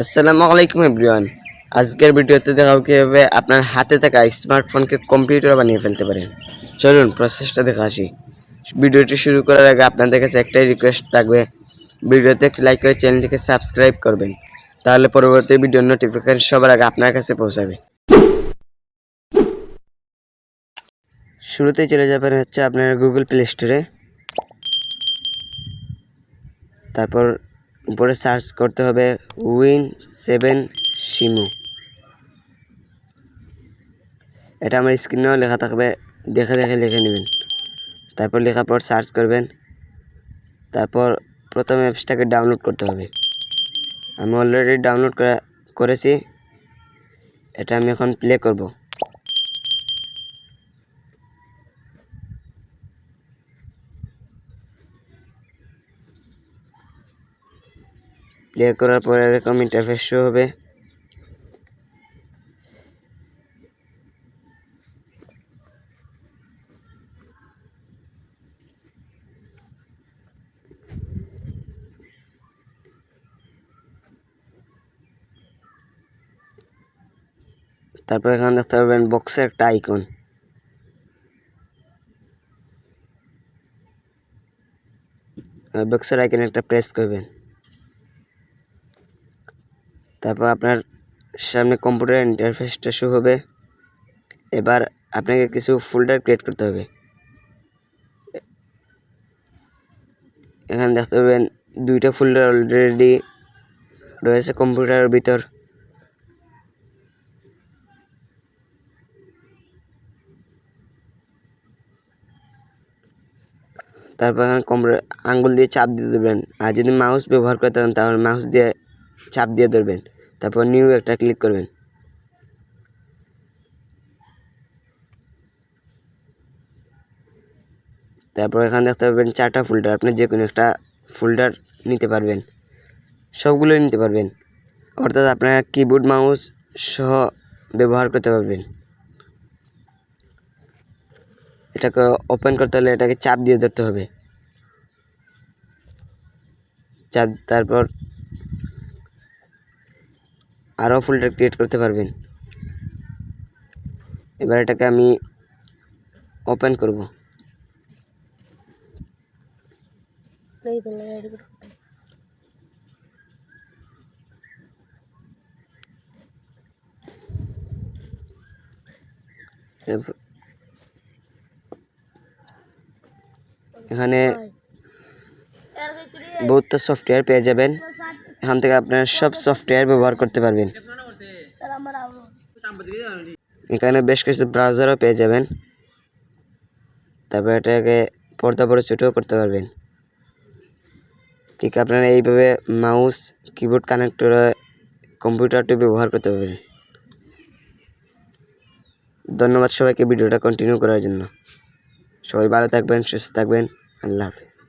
আসসালামু আলাইকুম এভরিওয়ান। আজকের ভিডিওতে দেখাবো কীভাবে আপনার হাতে থাকা স্মার্টফোনকে কম্পিউটার বানিয়ে ফেলতে পারেন। চলুন প্রসেসটা দেখা আসি। ভিডিওটি শুরু করার আগে আপনাদের কাছে একটাই রিকোয়েস্ট থাকবে, ভিডিওতে একটি লাইক করে চ্যানেলটিকে সাবস্ক্রাইব করবেন, তাহলে পরবর্তী ভিডিওর নোটিফিকেশন সবার আগে আপনার কাছে পৌঁছাবে। শুরুতেই চলে যাবেন হচ্ছে আপনার গুগল প্লে স্টোরে তারপর উপরে সার্চ করতে হবে উইন সেভেন শিমু। এটা আমার স্ক্রিনেও লেখা থাকবে, দেখে দেখে লিখে নেবেন। তারপর লেখার পর সার্চ করবেন। তারপর প্রথম অ্যাপসটাকে ডাউনলোড করতে হবে। আমি অলরেডি ডাউনলোড করা করেছি। এটা আমি এখন প্লে করব। প্লে করার পরে এরকম ইন্টারফেস শো হবে। তারপর এখানে দেখতে পারবেন বক্সের একটা আইকন বক্সের আইকনে একটা প্রেস করবেন। তারপর আপনার সামনে কম্পিউটার ইন্টারফেসটা শো হবে। এবার আপনাকে কিছু ফোল্ডার ক্রিয়েট করতে হবে। এখানে দেখতে পাবেন দুইটা ফোল্ডার অলরেডি রয়েছে কম্পিউটারের ভিতর। তারপর এখানে কম্পিউটার আঙ্গুল দিয়ে চাপ দিয়ে দেবেন আর যদি মাউস ব্যবহার করতে থাকেন তাহলে মাউস দিয়ে চাপ দিয়ে ধরবেন। তারপর নিউ একটা ক্লিক করবেন। তারপর এখানে দেখতে পাবেন চারটা ফোল্ডার আপনি যে কোনো একটা ফোল্ডার নিতে পারবেন। সবগুলোই নিতে পারবেন। অর্থাৎ আপনারা কিবোর্ড মাউস সহ ব্যবহার করতে পারবেন। এটাকে ওপেন করতে হলে এটাকে চাপ দিয়ে ধরতে হবে। চাপ, তারপর আরও ফোল্ডার ক্রিয়েট করতে পারবেন এবার এটাকে আমি ওপেন করব এখানে বহুতটা সফটওয়্যার পেয়ে যাবেন এখান থেকে আপনারা সব সফটওয়্যার ব্যবহার করতে পারবেন। এখানে বেশ কিছু ব্রাউজারও পেয়ে যাবেন। তারপর এটাকে পর্দা পরে ছোটও করতে পারবেন। ঠিক আপনারা এইভাবে মাউস কিবোর্ড কানেক্ট করে কম্পিউটারটি ব্যবহার করতে পারবেন। ধন্যবাদ সবাইকে ভিডিওটা কন্টিনিউ করার জন্য। সবাই ভালো থাকবেন, সুস্থ থাকবেন। আল্লাহ হাফিজ।